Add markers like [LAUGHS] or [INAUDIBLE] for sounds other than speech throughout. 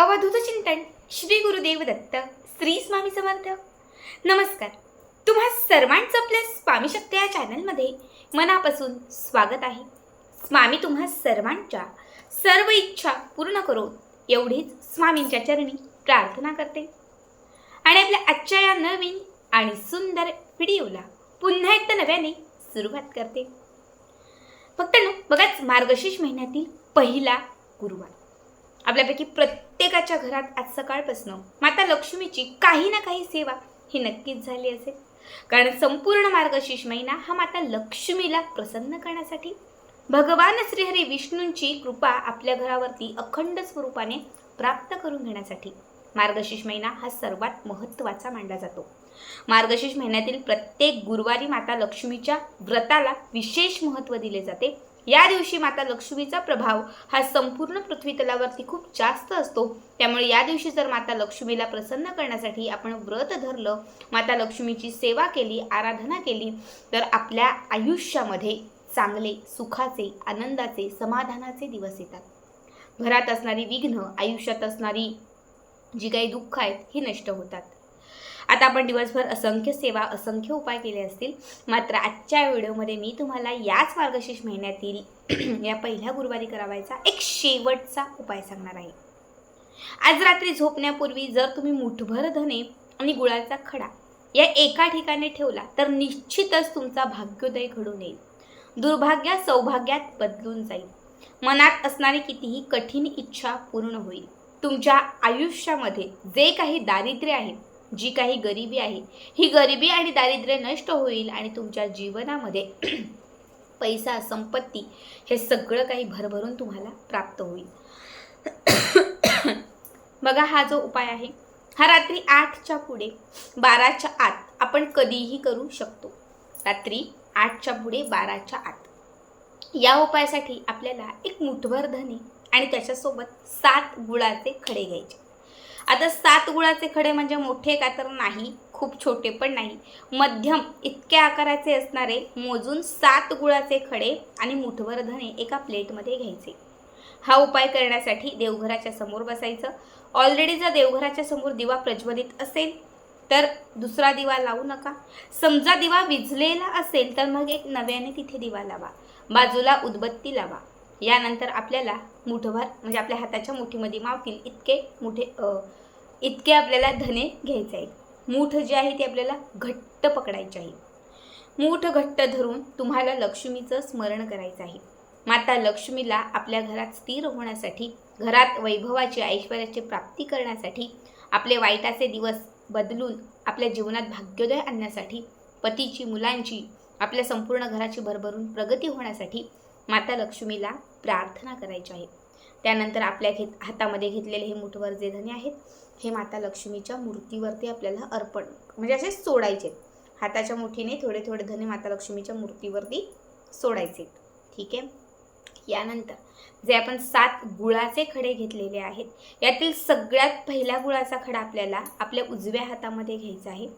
अवधूत चिंतन श्री गुरुदेव दत्त श्री स्वामी समर्थ. नमस्कार. तुम्हा सर्वांचं आपल्या स्वामी शक्त या चॅनलमध्ये मनापासून स्वागत आहे. स्वामी तुम्हा सर्वांच्या सर्व इच्छा पूर्ण करो एवढीच स्वामींच्या चरणी प्रार्थना करते. आणि आपल्या आजच्या या नवीन आणि सुंदर व्हिडिओला पुन्हा एकदा नव्याने सुरुवात करते. फक्त ना बघाच मार्गशीर्ष महिन्यातील पहिला गुरुवार. आपल्यापैकी प्रत्येकाच्या घरात आज सकाळपासून माता लक्ष्मीची काही ना काही सेवा ही नक्कीच झाली असेल. कारण संपूर्ण मार्गशीर्ष महिना हा माता लक्ष्मीला प्रसन्न करण्यासाठी भगवान श्रीहरी विष्णूंची कृपा आपल्या घरावरती अखंड स्वरूपाने प्राप्त करून घेण्यासाठी मार्गशीर्ष महिना हा सर्वात महत्त्वाचा मानला जातो. मार्गशीर्ष महिन्यातील प्रत्येक गुरुवारी माता लक्ष्मीच्या व्रताला विशेष महत्त्व दिले जाते. या दिवशी माता लक्ष्मीचा प्रभाव हा संपूर्ण पृथ्वी तलावरती खूप जास्त असतो. त्यामुळे या दिवशी जर माता लक्ष्मीला प्रसन्न करण्यासाठी आपण व्रत धरलं माता लक्ष्मीची सेवा केली आराधना केली तर आपल्या आयुष्यामध्ये चांगले सुखाचे आनंदाचे समाधानाचे दिवस येतात. घरात असणारी विघ्न आयुष्यात असणारी जी काही दुःख आहेत ही नष्ट होतात. आता आपण दिवसभर असंख्य सेवा असंख्य उपाय केले असतील. मात्र आजच्या व्हिडिओमध्ये मी तुम्हाला याच मार्गशीर्ष महिन्यातील [CLEARS THROAT] या पहिल्या गुरुवारी करावायचा एक शेवटचा उपाय सांगणार आहे. आज रात्री झोपण्यापूर्वी जर तुम्ही मुठभर धने आणि गुळाचा खडा या एका ठिकाणी ठेवला तर निश्चितच तुमचा भाग्योदय घडून येईल. दुर्भाग्य सौभाग्यात बदलून जाईल. मनात असणारी कितीही कठीण इच्छा पूर्ण होईल. तुमच्या आयुष्यामध्ये जे काही दारिद्र्य आहे जी काही गरिबी आहे ही गरिबी आणि दारिद्र्य नष्ट होईल आणि तुमच्या जीवनामध्ये [CLEARS THROAT] पैसा संपत्ती हे सगळं काही भरभरून तुम्हाला प्राप्त होईल. [CLEARS THROAT] बघा हा जो उपाय आहे हा रात्री आठच्या पुढे बाराच्या आत आपण कधीही करू शकतो. रात्री आठच्या पुढे बाराच्या आत. या उपायासाठी आपल्याला एक मुठभर धने आणि त्याच्यासोबत सात गुळाचे खडे घ्यायचे. आता सात गुळाचे खडे म्हणजे मोठे का तर नाही खूप छोटे पण नाही. मध्यम इतक्या आकाराचे असणारे मोजून सात गुळाचे खडे आणि मुठभर धणे एका प्लेटमध्ये घ्यायचे. हा उपाय करण्यासाठी देवघराच्या समोर बसायचं. ऑलरेडी जर देवघराच्या समोर दिवा प्रज्वलित असेल तर दुसरा दिवा लावू नका. समजा दिवा विझलेला असेल तर मग एक नव्याने तिथे दिवा लावा. बाजूला उदबत्ती लावा. यानंतर आपल्याला मुठभर म्हणजे आपल्या हाताच्या मुठीमध्ये मावतील इतके मोठे इतके आपल्याला धने घ्यायचे आहे मूठ जी आहे ती आपल्याला घट्ट पकडायची आहे. मूठ घट्ट धरून तुम्हाला लक्ष्मीचं स्मरण करायचं आहे. माता लक्ष्मीला आपल्या घरात स्थिर होण्यासाठी घरात वैभवाची ऐश्वर्याची प्राप्ती करण्यासाठी आपले वाईटाचे दिवस बदलून आपल्या जीवनात भाग्योदय आणण्यासाठी पतीची मुलांची आपल्या संपूर्ण घराची भरभरून प्रगती होण्यासाठी माता लक्ष्मीला प्रार्थना करायची आहे. त्यानंतर आपल्या घेत हातामध्ये घेतलेले हे मुठवर जे धने आहेत हे माता लक्ष्मीच्या मूर्तीवरती आपल्याला अर्पण म्हणजे असे सोडायचे. हाताच्या मुठीने थोडे थोडे धने माता लक्ष्मीच्या मूर्तीवरती सोडायचे. ठीक आहे? यानंतर जे आपण सात गुळाचे खडे घेतलेले आहेत यातील सगळ्यात पहिला गुळाचा खडा आपल्याला आपल्या उजव्या हातामध्ये घ्यायचा आहे.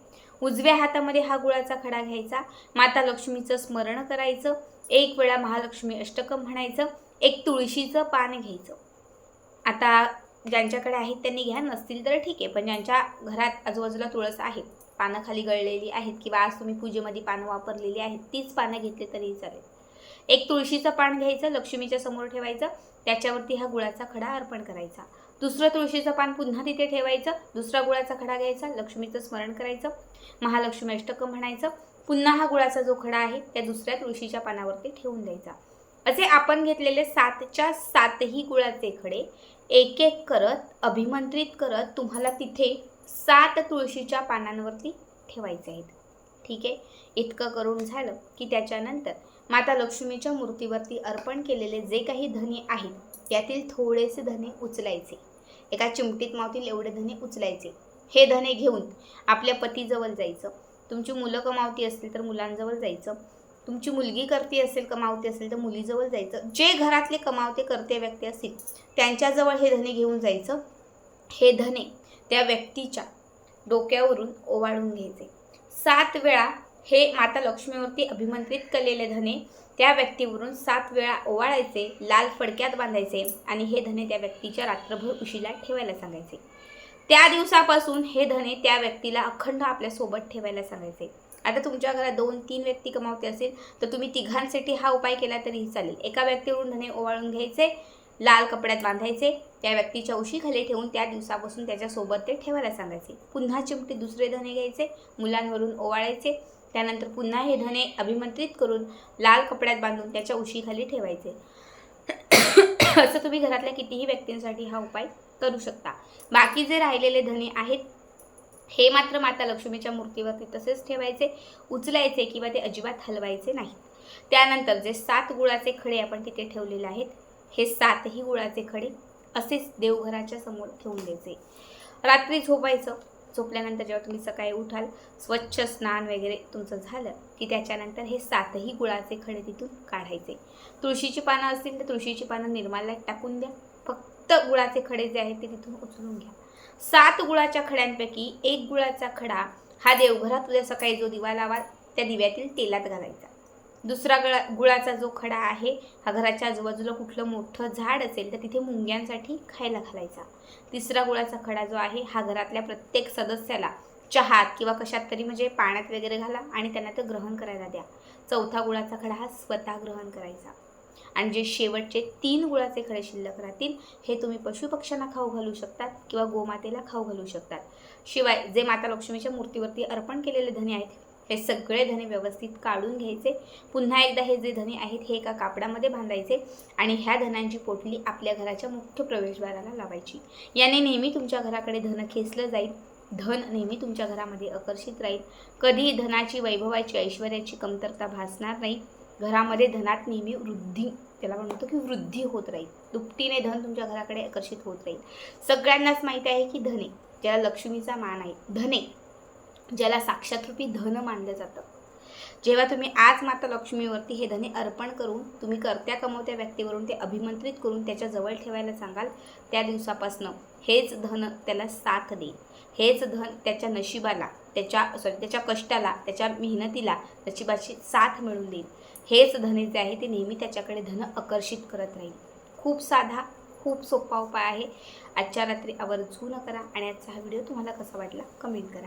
उजव्या हातामध्ये हा गुळाचा खडा घ्यायचा. माता लक्ष्मीचं स्मरण करायचं. एक वेळा महालक्ष्मी अष्टकम म्हणायचं एक तुळशीचं पान घ्यायचं. आता ज्यांच्याकडे आहेत त्यांनी घ्या नसतील तर ठीक आहे पण ज्यांच्या घरात आजूबाजूला तुळस आहे पानं खाली गळलेली आहेत किंवा आज तुम्ही पूजेमध्ये पानं वापरलेली आहेत तीच पानं घेतली तरी चालेल. एक तुळशीचं पान घ्यायचं लक्ष्मीच्या समोर ठेवायचं त्याच्यावरती हा गुळाचा खडा अर्पण करायचा. दुसरं तुळशीचं पान पुन्हा तिथे ठेवायचं दुसरा गुळाचा खडा घ्यायचा लक्ष्मीचं स्मरण करायचं महालक्ष्मी अष्टकं म्हणायचं पुन्हा हा गुळाचा जो खडा आहे त्या दुसऱ्या तुळशीच्या पानावरती ठेवून द्यायचा. असे आपण घेतलेले सातच्या सातही गुळाचे खडे एक एक करत अभिमंत्रित करत तुम्हाला तिथे सात तुळशीच्या पानांवरती ठेवायचे आहेत. ठीक आहे? इतकं करून झालं की त्याच्यानंतर माता लक्ष्मीच्या मूर्तीवरती अर्पण केलेले जे काही धने आहेत त्यातील थोडेसे धने उचलायचे. एका चिमटीत मावतील एवढे धने उचलायचे. हे धने घेऊन आपल्या पतीजवळ जायचं. तुमची मुलं कमावती असतील तर मुलांजवळ जायचं. तुमची मुलगी करती असेल कमावती असेल तर मुलीजवळ जायचं. जे घरातले कमावते करते व्यक्ती असतील त्यांच्याजवळ हे धने घेऊन जायचं. हे धने त्या व्यक्तीच्या डोक्यावरून ओवाळून घ्यायचे. सात वेळा हे माता लक्ष्मीवरती अभिमंत्रित केलेले धने त्या व्यक्तीवरून सात वेळा ओवाळायचे लाल फडक्यात बांधायचे आणि हे धने त्या व्यक्तीच्या रात्रभर उशीला ठेवायला सांगायचे. त्या दिवसापासून हे धने त्या व्यक्तीला अखंड आपल्यासोबत ठेवायला सांगायचे. आता तुमच्या घरात दोन तीन व्यक्ती कमावते असेल तर तुम्ही तिघांसाठी हा उपाय केला तरीही चालेल. एका व्यक्तीवरून धने ओवाळून घ्यायचे लाल कपड्यात बांधायचे त्या व्यक्तीच्या उशीखाली ठेवून त्या दिवसापासून त्याच्यासोबत ते ठेवायला सांगायचे. पुन्हा चिमटे दुसरे धने घ्यायचे मुलांवरून ओवाळायचे त्यानंतर पुन्हा हे धने अभिमंत्रित करून लाल कपड्यात बांधून त्याच्या उशीखाली ठेवायचे. [LAUGHS] असं तुम्ही घरातल्या कितीही व्यक्तींसाठी हा उपाय करू शकता. बाकी जे राहिलेले धने आहेत हे मात्र माता लक्ष्मीच्या मूर्तीवरती तसेच ठेवायचे उचलायचे किंवा ते अजिबात हलवायचे नाहीत. त्यानंतर जे सात गुळाचे खडे आपण तिथे ठेवलेले आहेत हे सातही गुळाचे खडे असेच देवघराच्या समोर ठेवून द्यायचे. रात्री झोपायचं झोपल्यानंतर जेव्हा तुम्ही सकाळी उठाल स्वच्छ स्नान वगैरे तुमचं झालं की त्याच्यानंतर हे सातही गुळाचे खडे तिथून काढायचे. तुळशीची पानं असतील तर तुळशीची पानं निर्माल्यात टाकून द्या. फक्त गुळाचे खडे जे आहेत ते तिथून उचलून घ्या. सात गुळाच्या खड्यांपैकी एक गुळाचा खडा हा देवघरात उद्या सकाळी जो दिवा लावाल त्या दिव्यातील तेलात घालायचा. दुसरा गळा गुळाचा जो खडा आहे हा घराच्या आजूबाजूला कुठलं मोठं झाड असेल तर तिथे मुंग्यांसाठी खायला घालायचा. तिसरा गुळाचा खडा जो आहे हा घरातल्या प्रत्येक सदस्याला चहात किंवा कशात तरी म्हणजे पाण्यात वगैरे घाला आणि त्यांना ते ग्रहण करायला द्या. चौथा गुळाचा खडा हा स्वतः ग्रहण करायचा. आणि जे शेवटचे तीन गुळाचे खडे शिल्लक राहतील हे तुम्ही पशुपक्ष्यांना खाऊ घालू शकतात किंवा गोमातेला खाऊ घालू शकतात. शिवाय जे माता लक्ष्मीच्या मूर्तीवरती अर्पण केलेले धने आहेत हे सगळे धने व्यवस्थित काढून घ्यायचे. पुन्हा एकदा हे जे धने आहेत हे एका कापडामध्ये बांधायचे आणि ह्या धनांची पोटली आपल्या घराच्या मुख्य प्रवेशद्वाराला लावायची. याने नेहमी तुमच्या घराकडे धन खेचलं जाईल. धन नेहमी तुमच्या घरामध्ये आकर्षित राहील. कधीही धनाची वैभवाची ऐश्वर्याची कमतरता भासणार नाही. घरामध्ये धनात नेहमी वृद्धी त्याला म्हणतो की वृद्धी होत राहील. दुपटीने धन तुमच्या घराकडे आकर्षित होत राहील. सगळ्यांनाच माहिती आहे की धने ज्याला लक्ष्मीचा मान आहे धने ज्याला साक्षातरूपी धन मानलं जातं. जेव्हा तुम्ही आज माता लक्ष्मीवरती हे धने अर्पण करून तुम्ही करत्या कमवत्या व्यक्तीवरून ते अभिमंत्रित करून त्याच्याजवळ ठेवायला सांगाल त्या दिवसापासनं हेच धन त्याला साथ देईल हेच धन त्याच्या नशिबाला त्याच्या सॉरी त्याच्या कष्टाला त्याच्या मेहनतीला नशिबाची साथ मिळून देईल. हेच धने जे आहे ते नेहमी त्याच्याकडे धन आकर्षित करत राहील. खूप साधा खूप सोपा उपाय आहे. आजच्या रात्री आवर्जून करा आणि आजचा हा व्हिडिओ तुम्हाला कसा वाटला कमेंट करा.